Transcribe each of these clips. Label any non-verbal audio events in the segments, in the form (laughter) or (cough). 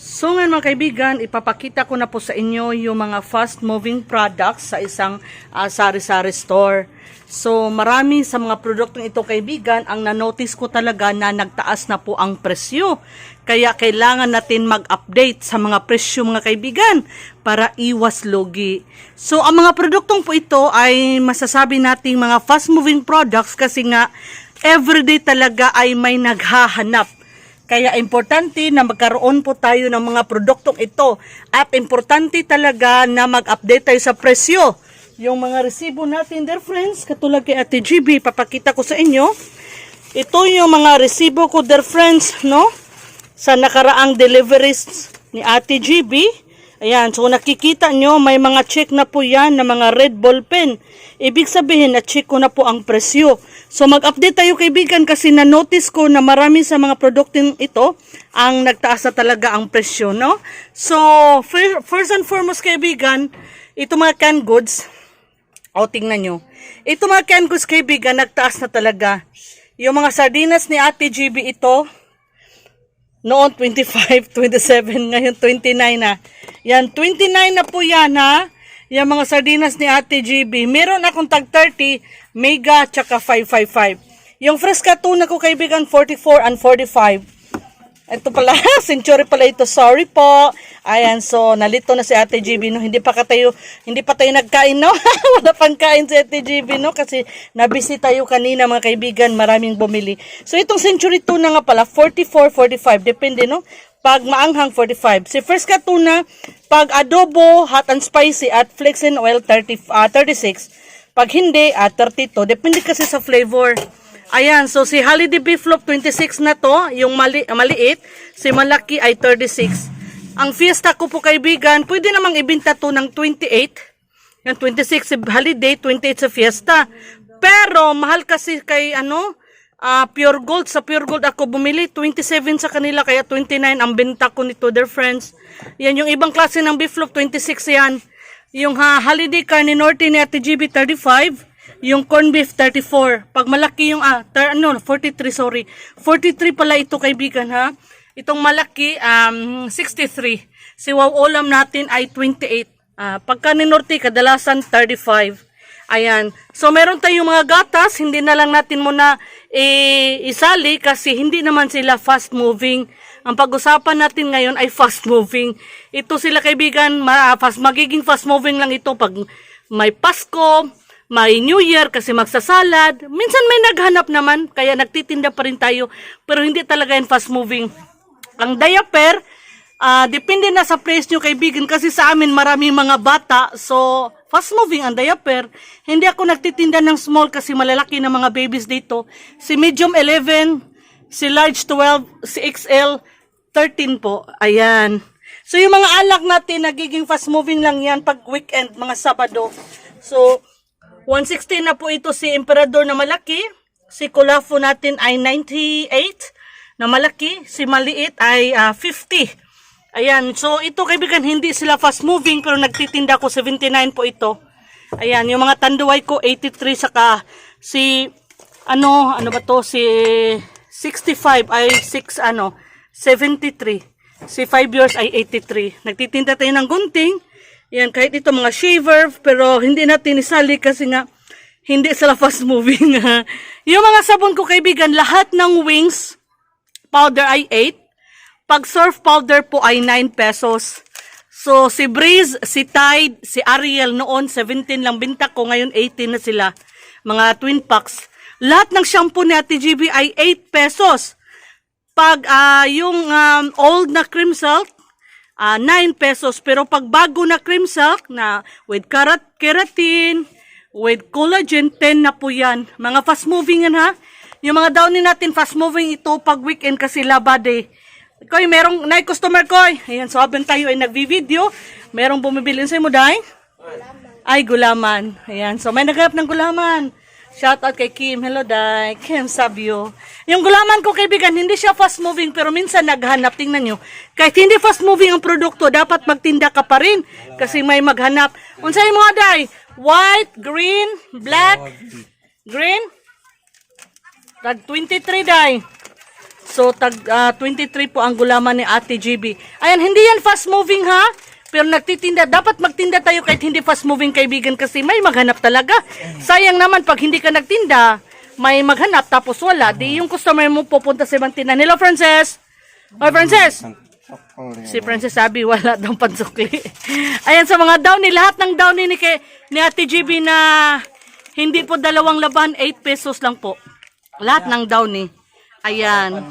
So ngayon mga kaibigan, ipapakita ko na po sa inyo yung mga fast moving products sa isang ah, sari-sari store. So marami sa mga produktong ito kaibigan, ang na-notice ko talaga na nagtaas na po ang presyo. Kaya kailangan natin mag-update sa mga presyo mga kaibigan para iwas logi. So ang mga produktong po ito ay masasabi nating mga fast moving products kasi nga everyday talaga ay may naghahanap kaya importante na magkaroon po tayo ng mga produktong ito at importante talaga na mag-update tayo sa presyo. Yung mga resibo natin, dear friends, katulad kay Ate GB, papakita ko sa inyo. Ito yung mga resibo ko, dear friends, no? Sa nakaraang deliveries ni Ate GB. Ayan, so nakikita nyo, may mga check na po yan na mga red ball pen. Ibig sabihin, na-check ko na po ang presyo. So mag-update tayo kaibigan kasi na-notice ko na marami sa mga produktin ito ang nagtaas na talaga ang presyo, no? So, fir- first and foremost kaibigan, ito mga canned goods, o tingnan nyo, ito mga canned goods kaibigan, nagtaas na talaga. Yung mga sardinas ni Ate GB ito, noon 25, 27, (laughs) ngayon 29 na. Yan, 29 na po yan ha. Yung mga sardinas ni Ate GB. Meron akong tag 30, mega, tsaka 555. Yung fresca tuna ko kaibigan, 44 and 45. Ito pala, (laughs) century pala ito. Sorry po. Ayan, so nalito na si Ate GB, no? Hindi pa ka tayo, hindi pa tayo nagkain, no? (laughs) Wala pang kain si Ate GB, no? Kasi nabisi tayo kanina, mga kaibigan, maraming bumili. So itong century tuna nga pala, 44, 45, depende, no? Pag maanghang, 45. Si Fresca tuna, pag adobo, hot and spicy, at and oil, 30, ah, 36. Pag hindi, at 32. Depende kasi sa flavor. Ayan, so si Holiday Beef Loaf 26 na to, yung mali, maliit, si malaki ay 36. Ang fiesta ko po kaibigan, pwede namang ibenta to ng 28. Yung 26 si Holiday, 28 sa fiesta. Pero mahal kasi kay ano, ah, Pure Gold. Sa Pure Gold ako bumili, 27 sa kanila, kaya 29 ang benta ko nito, their friends. Yan yung ibang klase ng beef loaf, 26 yan. Yung ha, Holiday Carne Norte ni Ate GB, 35. Yung corn beef 34. Pag malaki yung ah ter, ano 43 sorry. 43 pala ito kaibigan ha. Itong malaki um 63. Si wow ulam natin ay 28. Ah pagka ni Norte kadalasan 35. Ayan. So meron tayong mga gatas, hindi na lang natin muna eh, isali kasi hindi naman sila fast moving. Ang pag-usapan natin ngayon ay fast moving. Ito sila kaibigan, ma- fast, magiging fast moving lang ito pag may Pasko, may New Year kasi magsasalad. Minsan may naghanap naman, kaya nagtitinda pa rin tayo. Pero hindi talaga yan fast moving. Ang diaper, ah depende na sa place nyo kaibigan kasi sa amin maraming mga bata. So, fast moving ang diaper. Hindi ako nagtitinda ng small kasi malalaki na mga babies dito. Si medium 11, si large 12, si XL 13 po. Ayan. So, yung mga alak natin, nagiging fast moving lang yan pag weekend, mga Sabado. So, 160 na po ito si Emperador na malaki. Si Kulafo natin ay 98 na malaki. Si maliit ay ah, 50. Ayan. So ito kaibigan hindi sila fast moving pero nagtitinda ko 79 po ito. Ayan. Yung mga tanduay ko 83 saka si ano ano ba to si 65 ay 6 ano 73. Si 5 years ay 83. Nagtitinda tayo ng gunting. Yan, kahit ito mga shaver, pero hindi natin isali kasi nga, hindi sila fast moving. (laughs) yung mga sabon ko kaibigan, lahat ng wings powder ay 8. Pag surf powder po ay 9 pesos. So, si Breeze, si Tide, si Ariel noon, 17 lang binta ko. Ngayon, 18 na sila. Mga twin packs. Lahat ng shampoo ni Ate GB ay 8 pesos. Pag ah, yung um, old na cream silk, ah 9 pesos. Pero pag bago na cream silk na with karat keratin, with collagen, 10 na po yan. Mga fast moving yan ha. Yung mga downy natin, fast moving ito pag weekend kasi labade. Koy, merong, na customer ko. Ayan, so habang tayo ay nagvi-video, merong bumibili sa mo, day? Ay, gulaman. Ayan, so may naghanap ng gulaman. Shout out kay Kim. Hello, Day. Kim Sabio. Yung gulaman ko, kaibigan, hindi siya fast moving, pero minsan naghanap. Tingnan nyo. Kahit hindi fast moving ang produkto, dapat magtinda ka pa rin. Kasi may maghanap. Unsay mo, Day? White, green, black, green. Tag 23, Day. So, tag ah, 23 po ang gulaman ni Ate GB. Ayan, hindi yan fast moving ha. Pero nagtitinda, dapat magtinda tayo kahit hindi fast moving kaibigan kasi may maghanap talaga. Sayang naman pag hindi ka nagtinda, may maghanap tapos wala. Di yung customer mo pupunta sa ibang tindahan. Hello, Frances! Hoy, Frances! Si Frances sabi, wala daw pansukli. (laughs) Ayan, sa mga downy, lahat ng downy ni, kay, ni Ate GB na hindi po dalawang laban, 8 pesos lang po. Lahat ng downy. Ayan.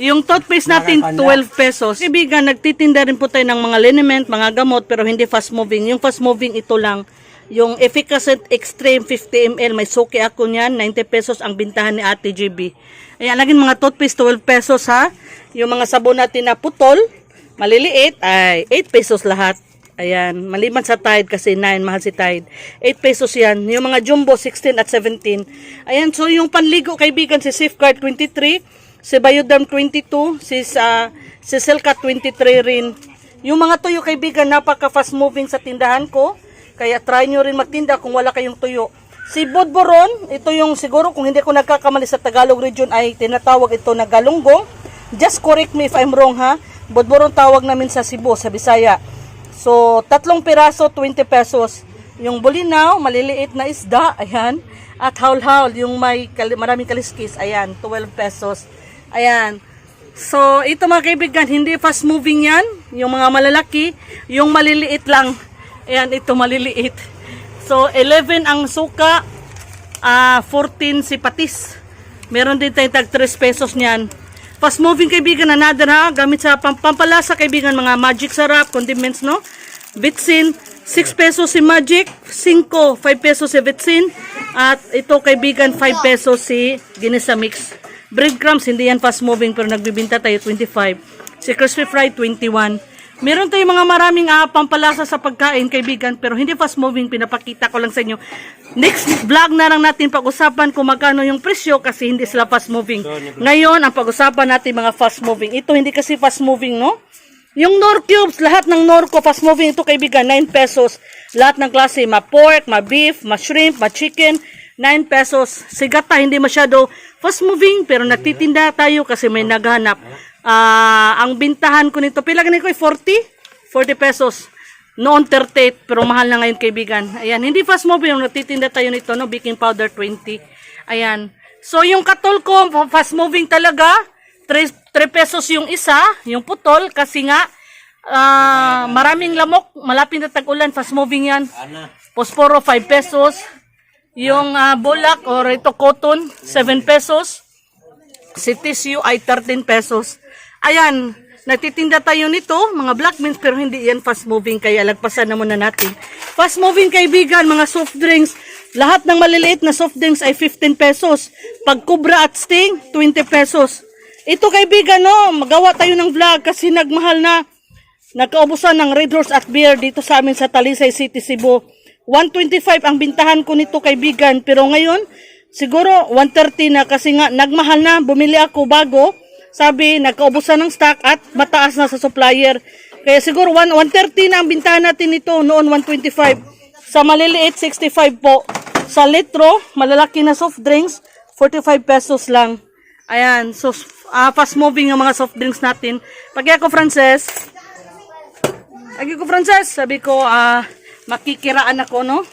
Yung toothpaste natin, 12 pesos. Ibigan, nagtitinda rin po tayo ng mga liniment, mga gamot, pero hindi fast moving. Yung fast moving, ito lang. Yung Efficacent Extreme 50 ml, may suki ako niyan, 90 pesos ang bintahan ni Ate GB. Ayan, laging mga toothpaste, 12 pesos ha. Yung mga sabon natin na putol, maliliit, ay 8 pesos lahat. Ayan, maliban sa Tide kasi 9, mahal si Tide. 8 pesos yan. Yung mga Jumbo, 16 at 17. Ayan, so yung panligo, kaibigan, si Safeguard 23, si Biodam 22, si, sa si Silka 23 rin. Yung mga tuyo, kaibigan, napaka fast moving sa tindahan ko. Kaya try nyo rin magtinda kung wala kayong tuyo. Si Bodboron, ito yung siguro kung hindi ko nagkakamali sa Tagalog region ay tinatawag ito na galunggong. Just correct me if I'm wrong ha. Bodboron tawag namin sa Cebu, sa Bisaya. So, tatlong piraso, 20 pesos. Yung bulinaw, maliliit na isda, ayan. At haul-haul, yung may kali- maraming kaliskis, ayan, 12 pesos. Ayan. So, ito mga kaibigan, hindi fast moving yan. Yung mga malalaki, yung maliliit lang. Ayan, ito maliliit. So, 11 ang suka, ah 14 si patis. Meron din tayong tag 3 pesos niyan. Fast moving kaibigan, another ha, gamit sa pam pampalasa kaibigan, mga magic sarap, condiments, no? Bitsin, 6 pesos si magic, 5, 5 pesos si bitsin, at ito kaibigan, 5 pesos si ginisa mix. Breadcrumbs, hindi yan fast moving, pero nagbibinta tayo 25. Si crispy fry, 21. Meron tayong mga maraming uh, pampalasa sa pagkain, kaibigan, pero hindi fast moving, pinapakita ko lang sa inyo. Next vlog na lang natin pag-usapan kung magkano yung presyo kasi hindi sila fast moving. Ngayon, ang pag-usapan natin mga fast moving. Ito hindi kasi fast moving, no? Yung Nor Cubes, lahat ng Norco fast moving ito kaibigan, 9 pesos. Lahat ng klase, ma-pork, ma-beef, ma-shrimp, ma-chicken, 9 pesos. Sigata, hindi masyado fast moving, pero nagtitinda tayo kasi may naghanap. Ah, ang bintahan ko nito, pila ganito ko 40? 40 pesos. Noon 38, pero mahal na ngayon kaibigan. Ayan, hindi fast moving, nagtitinda tayo nito, no? Baking powder 20. Ayan. So, yung katol ko, fast moving talaga. 3, 3 pesos yung isa, yung putol, kasi nga, ah, maraming lamok, malapit na tag-ulan, fast moving yan. Posporo, 5 pesos. Yung ah, bulak, or ito cotton, 7 pesos. Si tissue ay 13 pesos. Ayan, nagtitinda tayo nito, mga black beans, pero hindi yan fast moving, kaya lagpasan na muna natin. Fast moving kaibigan, mga soft drinks, lahat ng maliliit na soft drinks ay 15 pesos. Pag Cobra at Sting, 20 pesos. Ito kaibigan, no, magawa tayo ng vlog kasi nagmahal na. Nagkaubusan ng Red Horse at Beer dito sa amin sa Talisay City, Cebu. 125 ang bintahan ko nito kaibigan, pero ngayon, siguro 130 na kasi nga nagmahal na, bumili ako bago. Sabi, nagkaubusan ng stock at mataas na sa supplier. Kaya siguro 1, 130 na ang bintahan natin nito, noon 125. Sa maliliit, 65 po. Sa litro, malalaki na soft drinks, 45 pesos lang. Ayan, so ah, fast moving ang mga soft drinks natin. Pag ako, Frances, Agi ko, Frances, sabi ko, ah, makikiraan ako, no?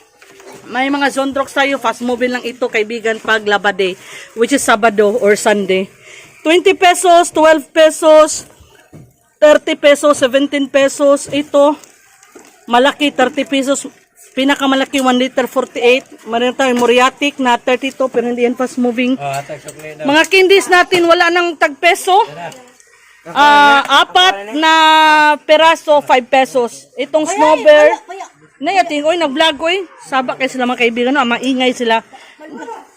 May mga zondrox tayo, fast moving lang ito, kaibigan, pag Labade, which is Sabado or Sunday. 20 pesos, 12 pesos, 30 pesos, 17 pesos. Ito, malaki, 30 pesos. Pinakamalaki, 1 liter, 48. Meron tayong Moriatic na 32, pero hindi yan fast moving. Mga candies natin, wala nang tag peso. Ah, apat na peraso, 5 pesos. Itong snowbear. Nayating, oy, nag-vlog, oy. Saba kayo sila mga kaibigan, no? maingay sila.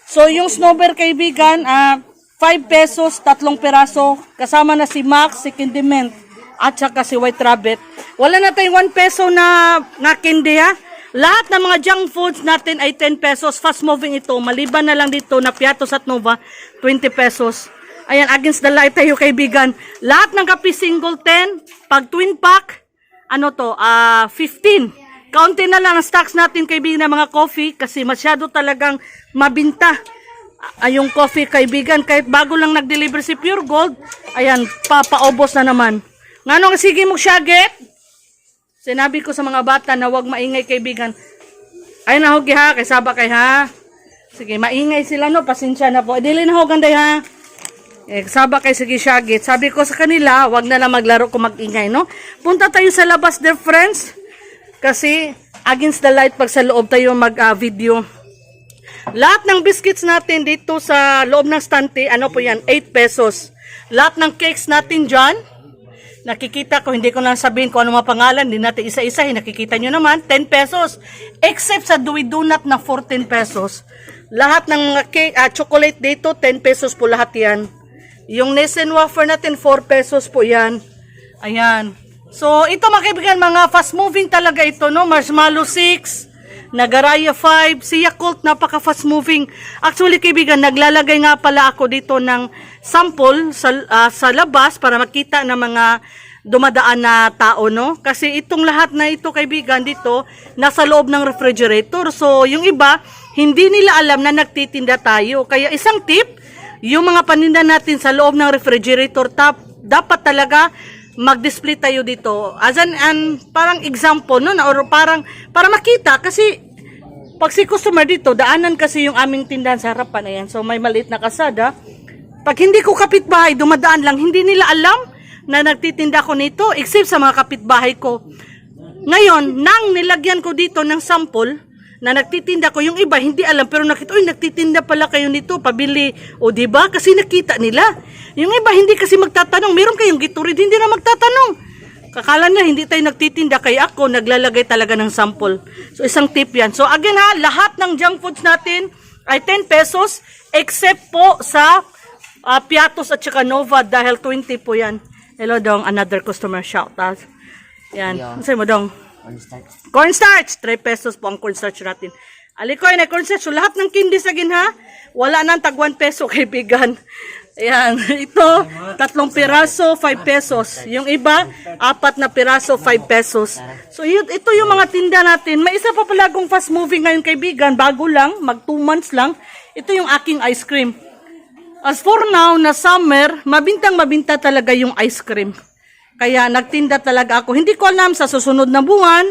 So, yung snowbear kaibigan, ah, 5 pesos, tatlong peraso. Kasama na si Max, si Kindiment, at saka si White Rabbit. Wala na tayong 1 peso na, na candy, ha? Lahat ng mga junk foods natin ay 10 pesos. Fast moving ito. Maliban na lang dito na Piatos at Nova, 20 pesos. Ayan, against the light tayo kaibigan. Lahat ng kape single 10. Pag twin pack, ano to, ah 15. Kaunti na lang ang stocks natin kaibigan ng mga coffee kasi masyado talagang mabinta. Ay, yung coffee kaibigan, kahit bago lang nag-deliver si Pure Gold, ayan, papaubos na naman. Nga nung sige mo siyaget, sinabi ko sa mga bata na wag maingay kaibigan. Ay nahugi ha, kay saba kay ha. Sige, maingay sila no, pasensya na po. E, dili na ho ganday ha. Eh, saba kay sige siyaget. Sabi ko sa kanila, wag na lang maglaro kung magingay no. Punta tayo sa labas, dear friends. Kasi against the light pag sa loob tayo mag-video. Lahat ng biscuits natin dito sa loob ng stante, ano po yan, 8 pesos. Lahat ng cakes natin dyan, nakikita ko, hindi ko lang sabihin kung ano mga pangalan, hindi natin isa-isahin, nakikita nyo naman, 10 pesos. Except sa Dewey Donut na 14 pesos. Lahat ng mga cake, ah, chocolate dito, 10 pesos po lahat yan. Yung Nessun wafer natin, 4 pesos po yan. Ayan. So, ito mga kaibigan, mga fast moving talaga ito, no? Marshmallow 6, Nagaraya 5, si Yakult, napaka fast moving. Actually, kaibigan, naglalagay nga pala ako dito ng sample sa, ah, sa labas para makita ng mga dumadaan na tao, no? Kasi itong lahat na ito, kaibigan, dito, nasa loob ng refrigerator. So, yung iba, hindi nila alam na nagtitinda tayo. Kaya isang tip, yung mga paninda natin sa loob ng refrigerator, tap, dapat talaga mag-display tayo dito. As an, an parang example, no? Or parang, para makita, kasi pag si customer dito, daanan kasi yung aming tindahan sa harapan, ayan. So, may maliit na kasada. Pag hindi ko kapitbahay, dumadaan lang, hindi nila alam na nagtitinda ko nito, except sa mga kapitbahay ko. Ngayon, nang nilagyan ko dito ng sample, na nagtitinda ko, yung iba hindi alam, pero nakita, uy, nagtitinda pala kayo nito, pabili. O, di ba? Kasi nakita nila. Yung iba hindi kasi magtatanong, meron kayong giturid, hindi na magtatanong. Kakala na hindi tayo nagtitinda, kaya ako naglalagay talaga ng sample. So, isang tip yan. So, again ha, lahat ng junk foods natin ay 10 pesos, except po sa ah, Piatos at saka Nova, dahil 20 po yan. Hello, dong, another customer shout out. Yan. Ano sa'yo mo, dong? Cornstarch, 3 pesos po ang cornstarch natin. Alikoy na cornstarch. So, lahat ng candy sa ha, wala nang tag 1 peso (laughs) kaibigan. Ayan, (laughs) ito, tatlong piraso, 5 pesos. Yung iba, apat na piraso, 5 pesos. So, ito yung mga tinda natin. May isa pa pala akong fast moving ngayon kaibigan, bago lang, mag 2 months lang. Ito yung aking ice cream. As for now, na summer, mabintang mabinta talaga yung ice cream. Kaya nagtinda talaga ako. Hindi ko alam sa susunod na buwan,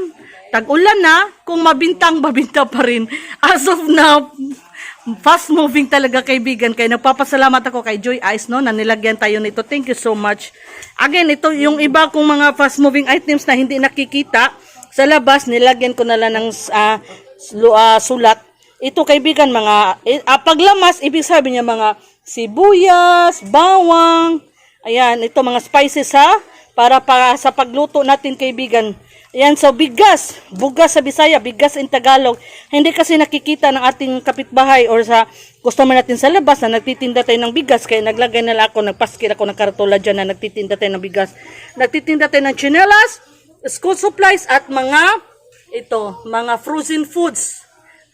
tag-ulan na, kung mabintang (laughs) mabinta pa rin. As of now, fast moving talaga kaibigan. Kaya nagpapasalamat ako kay Joy Ice no, na nilagyan tayo nito. Thank you so much. Again, ito yung iba kong mga fast moving items na hindi nakikita sa labas, nilagyan ko na lang ng slu- ah, sulat. Ito kaibigan, mga, ah, paglamas, ibig sabihin niya mga sibuyas, bawang, ayan, ito mga spices ha, para para sa pagluto natin kaibigan. Ayan, so bigas, bugas sa Bisaya, bigas in Tagalog. Hindi kasi nakikita ng ating kapitbahay or sa customer natin sa labas na nagtitinda tayo ng bigas. Kaya naglagay na lang ako, nagpaskil ako ng kartola dyan na nagtitinda tayo ng bigas. Nagtitinda tayo ng chinelas, school supplies at mga, ito, mga frozen foods.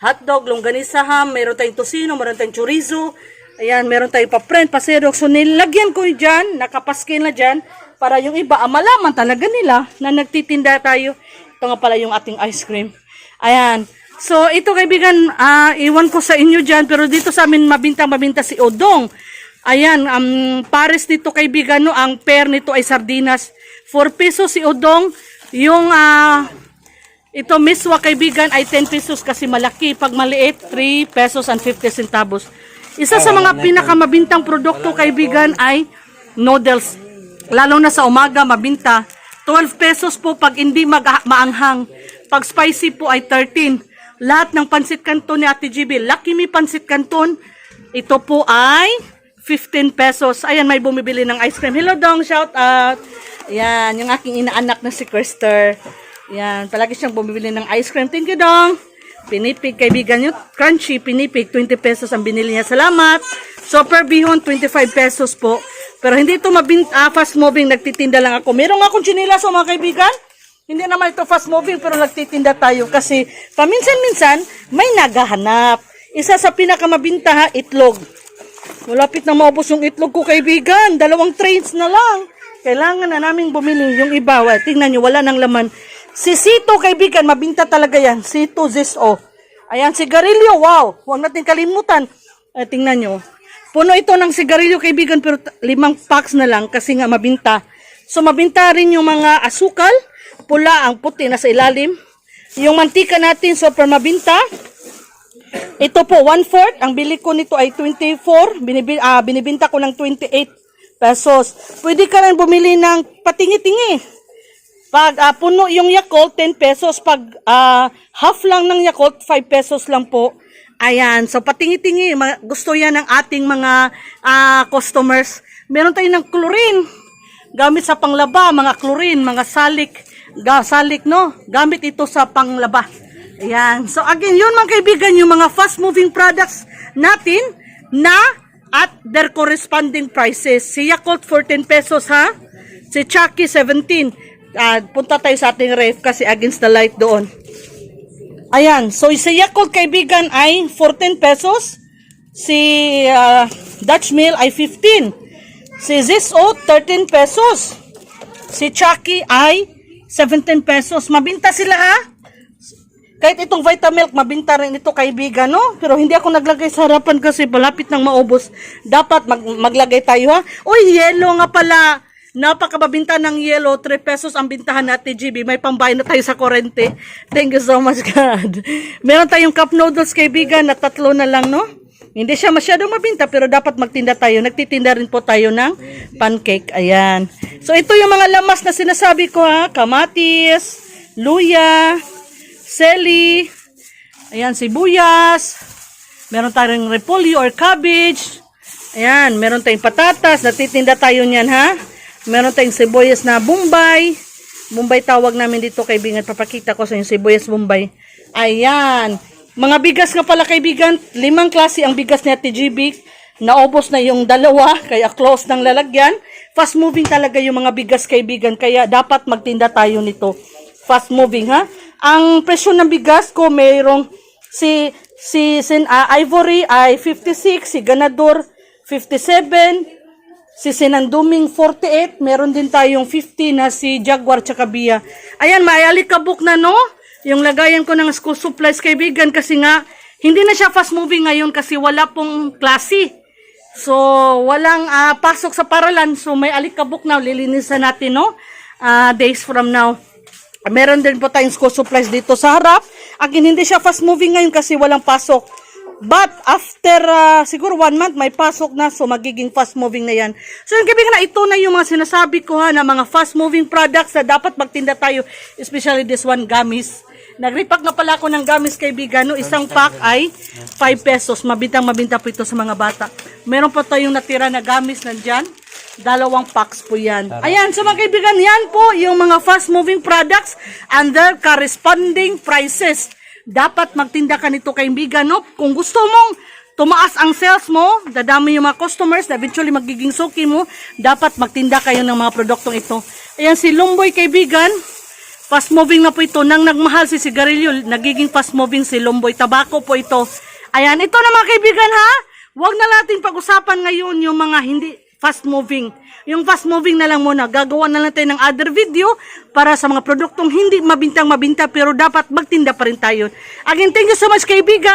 Hotdog, longganisa ham, meron tayong tosino, meron tayong chorizo, Ayan, meron tayong pa-print, pa-xerox. So, nilagyan ko dyan, nakapaskil na dyan, para yung iba, ah, malaman talaga nila na nagtitinda tayo. Ito nga pala yung ating ice cream. Ayan. So, ito kaibigan, ah, iwan ko sa inyo dyan, pero dito sa amin mabintang-mabinta si Odong. Ayan, um, pares dito kaibigan, no, ang pair nito ay sardinas. 4 pesos si Odong. Yung, ah, ito miswa kaibigan ay 10 pesos kasi malaki. Pag maliit, 3 pesos and 50 centavos. Isa sa mga pinakamabintang produkto kaibigan ay noodles. Lalo na sa umaga, mabinta. 12 pesos po pag hindi maanghang. Pag spicy po ay 13. Lahat ng pansit canton ni Ate GB, Lucky Me Pansit Canton, ito po ay 15 pesos. Ayan, may bumibili ng ice cream. Hello, Dong. Shout out. Ayan, yung aking inaanak na si Krister. Ayan, palagi siyang bumibili ng ice cream. Thank you, Dong. Pinipig, kaibigan nyo. Crunchy, pinipig. 20 pesos ang binili niya. Salamat. Super bihon, 25 pesos po. Pero hindi ito mabin, ah, fast moving. Nagtitinda lang ako. Meron akong chinilas o mga kaibigan. Hindi naman ito fast moving pero nagtitinda tayo kasi paminsan-minsan may naghahanap. Isa sa pinakamabinta ha, itlog. Malapit na maubos yung itlog ko kaibigan. Dalawang trains na lang. Kailangan na naming bumili yung iba. Well, tingnan nyo, wala nang laman. Si Sito kaibigan, mabinta talaga yan. Sito Ziso. Ayan, sigarilyo, wow. Huwag natin kalimutan. Ay, tingnan nyo. Puno ito ng sigarilyo kaibigan pero limang packs na lang kasi nga mabinta. So mabinta rin yung mga asukal, pula ang puti na sa ilalim. Yung mantika natin super mabinta. Ito po, one-fourth. Ang bili ko nito ay 24. Binibi, ah, binibinta ko ng 28 pesos. Pwede ka rin bumili ng patingi-tingi. Pag ah, puno yung Yakult, 10 pesos. Pag ah, half lang ng Yakult, 5 pesos lang po. Ayan. So, patingi-tingi. Gusto yan ng ating mga ah, customers. Meron tayo ng chlorine. Gamit sa panglaba, mga chlorine, mga salik. Ga, salik, no? Gamit ito sa panglaba. Ayan. So, again, yun mga kaibigan, yung mga fast-moving products natin na at their corresponding prices. Si Yakult, 14 pesos, ha? Si Chucky, 17. Ah, punta tayo sa ating ref kasi against the light doon. Ayan. So, si Yakult, kaibigan, ay 14 pesos. Si ah, Dutch Mill ay 15. Si Ziso, 13 pesos. Si Chucky ay 17 pesos. Mabinta sila, ha? Kahit itong Vitamilk, mabinta rin ito kaibigan, no? Pero hindi ako naglagay sa harapan kasi malapit nang maubos. Dapat mag maglagay tayo, ha? Uy, yellow nga pala. Napakababinta ng yellow. 3 pesos ang bintahan natin, GB. May pambayad na tayo sa korente. Thank you so much, God. Meron tayong cup noodles, kaibigan, na tatlo na lang, no? Hindi siya masyadong mabinta, pero dapat magtinda tayo. Nagtitinda rin po tayo ng pancake. Ayan. So, ito yung mga lamas na sinasabi ko, ha? Kamatis, luya, seli, ayan, sibuyas, meron tayong repolyo or cabbage, ayan, meron tayong patatas, natitinda tayo niyan ha, meron tayong sibuyas na bombay, bombay tawag namin dito kaibigan, papakita ko sa yung sibuyas bombay, ayan, mga bigas nga pala kaibigan, limang klase ang bigas ni Ate GB, naubos na yung dalawa, (laughs) kaya close ng lalagyan, fast moving talaga yung mga bigas kaibigan, kaya dapat magtinda tayo nito, fast moving ha. Ang presyo ng bigas ko mayroong si si Sin ah, Ivory ay 56, si Ganador 57, si Sinanduming 48, meron din tayong 50 na si Jaguar tsaka Bia. Ayan, may alikabok na no. Yung lagayan ko ng school supplies kaibigan kasi nga hindi na siya fast moving ngayon kasi wala pong klase. So, walang ah, pasok sa paralan. So, may alikabok na. Lilinisan natin, no? Ah, days from now. Meron din po tayong school supplies dito sa harap. Again, hindi siya fast moving ngayon kasi walang pasok. But after ah, siguro one month may pasok na so magiging fast moving na yan. So yung kaibigan na ito na yung mga sinasabi ko ha na mga fast moving products na dapat magtinda tayo. Especially this one gamis. Nagripak nga pala ako ng gamis kaibigan. No? Isang pack ay 5 pesos. Mabintang mabinta po ito sa mga bata. Meron pa tayong natira na gamis nandyan. Dalawang packs po yan. Ayan, so mga kaibigan, yan po yung mga fast-moving products and their corresponding prices. Dapat magtinda ka nito kaibigan, no? Kung gusto mong tumaas ang sales mo, dadami yung mga customers, na eventually magiging suki mo, dapat magtinda kayo ng mga produktong ito. Ayan, si Lumboy kaibigan, fast moving na po ito. Nang nagmahal si sigarilyo, nagiging fast moving si Lumboy. Tabako po ito. Ayan, ito na mga kaibigan ha. Huwag na natin pag-usapan ngayon yung mga hindi fast moving. Yung fast moving na lang muna. Gagawa na lang tayo ng other video para sa mga produktong hindi mabintang mabinta pero dapat magtinda pa rin tayo. Again, thank you so much kaibigan.